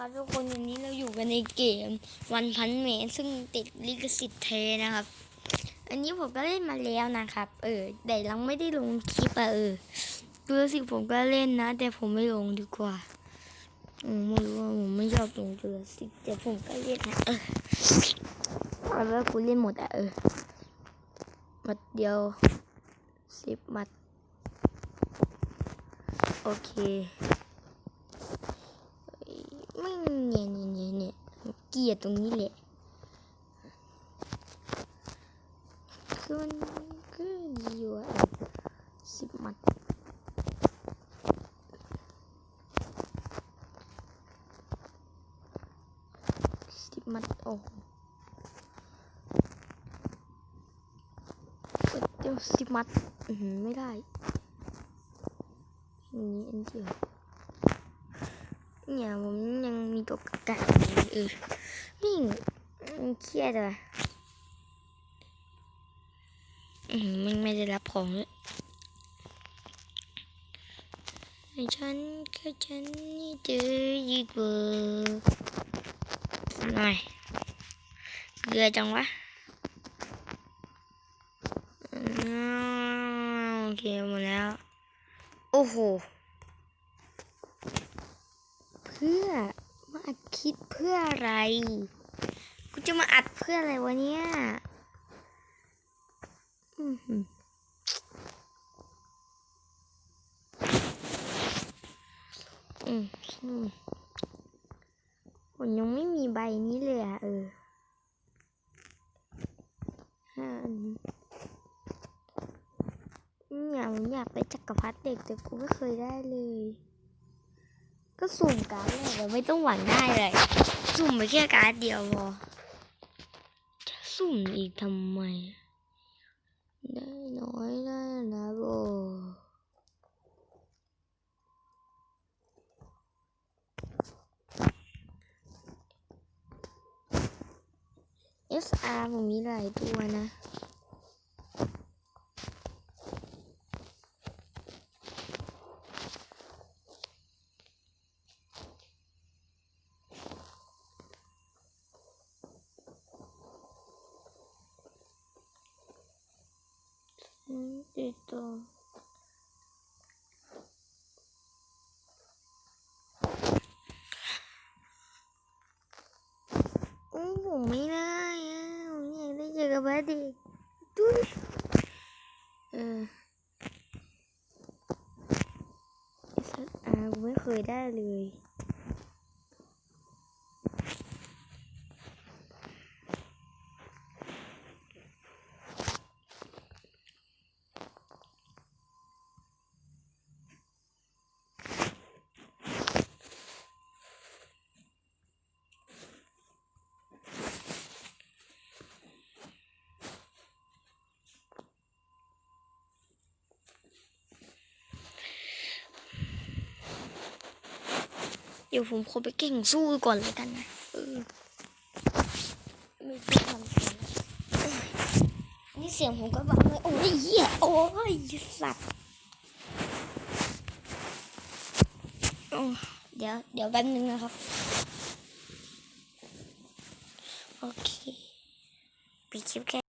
ครับทุกคนวันนี้เราอยู่กันในเกมวันพันเมซึ่งติดลิขสิทธิ์เทนะครับ อันนี้ผมก็เล่นมาแล้วนะครับ เออแต่ยังไม่ได้ลงคลิปอะเออรู้สึกผมก็เล่นนะ แต่ผมไม่ลงดีกว่าอืมไม่รู้ว่าผมไม่ชอบลงจูราสสิกแต่ผมก็เล่นนะเออเอาว่ากูเล่นหมดอะเออมัดเดียวสิบมัด โอเค ไม่เนี่ยเนี่ยเนี่ยเนี่ยเกลียตรงนี้แหละคือมันก็ดีอยู่อะสิบมัดสิบมัดโอ้เดี๋ยวสิบมัดอือหือไม่ได้อย่างนี้อันเดียว เนี่ยผมยังมีตัวกระกาอยู่เออนี่มันเครียดเลยอืมมันไม่ได้รับของเลยฉันแค่ฉันนี่เจอยีกว่าหน่อยเกลือจังวะโอเคหมดแล้ว โอ้โห พื่อมาอัดคลิปเพื่ออะไร กูจะมาอัดเพื่ออะไรวะเนี่ยอืมอืมผมยังไม่มีใบนี้เลยอะ เออห้าอันนี้เนี่ยผมอยากไปจักรพรรดิเด็กแต่กูไม่เคยได้เลย ก็สุ่มการ์ดแรกอะไม่ต้องหวังได้เลย สุ่มไปแค่การ์ดเดียวพอจะสุ่มอีกทำไม ได้น้อยได้นะโบ SR ผมมีหลายตัวนะอืมติดต่อโอ้ผมม่ได้อะผมอยากได้เจอกับพระ เด็กดูดิเออไอ้สัตว์อ่ากูไม่เคยได้เลย ดี๋ยวผมขอไปเก่งสู้ก่อนเลยกันนะเออไม่ต้องทำนี่เสียงผมก็บังเลยโอ้ยเหี้ยโอ้ยสัตว์โอ้เดี๋ยวเดี๋ยวแป๊บนึงนะครับ โอเค ปิดคลิปแค่